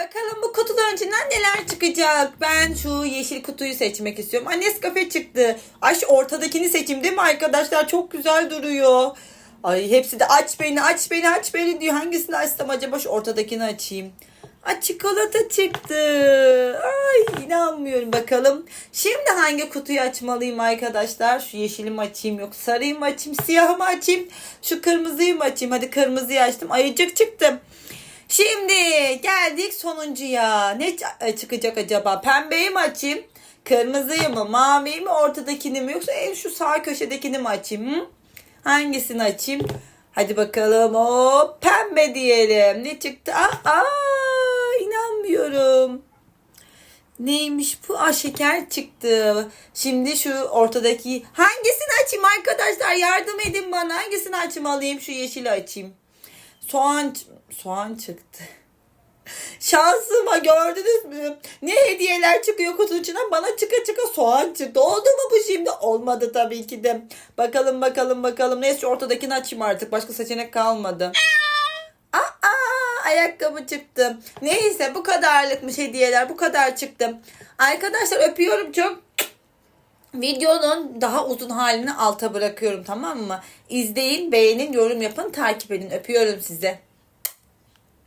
Bakalım bu kutuların içinden neler çıkacak. Ben şu yeşil kutuyu seçmek istiyorum. Aa, Nescafe çıktı. Ay şu ortadakini seçeyim değil mi arkadaşlar? Çok güzel duruyor. Ay hepsi de aç beni aç beni aç beni diyor. Hangisini açsam acaba şu ortadakini açayım. Aa, çikolata çıktı. Ay inanmıyorum bakalım. Şimdi hangi kutuyu açmalıyım arkadaşlar? Şu yeşili mi açayım yok sarıyı mı açayım siyahı mı açayım? Şu kırmızıyı mı açayım? Hadi kırmızıyı açtım. Ayıcık çıktı. Şimdi geldik sonuncuya. Ne ç- çıkacak acaba? Pembeyi mi açayım? Kırmızıyı mı? Maviyi mi? Ortadakini mi? Yoksa en şu sağ köşedekini mi açayım? Hı? Hangisini açayım? Hadi bakalım. O pembe diyelim. Ne çıktı? Aa, aa inanmıyorum. Neymiş bu? Aa şeker çıktı. Şimdi şu ortadaki hangisini açayım arkadaşlar? Yardım edin bana. Hangisini açmalıyım? Şu yeşili açayım. Soğan soğan çıktı. Şansıma gördünüz mü? Ne hediyeler çıkıyor kutunun içinden bana çıka çıka soğan çıktı. Oldu mu bu şimdi? Olmadı tabii ki de. Bakalım bakalım bakalım. Neyse ortadakini açayım artık. Başka seçenek kalmadı. Aa, ayakkabı çıktı. Neyse bu kadarlıkmış hediyeler. Bu kadar çıktı. Arkadaşlar öpüyorum çok. Videonun daha uzun halini alta bırakıyorum tamam mı? İzleyin, beğenin, yorum yapın, takip edin. Öpüyorum size.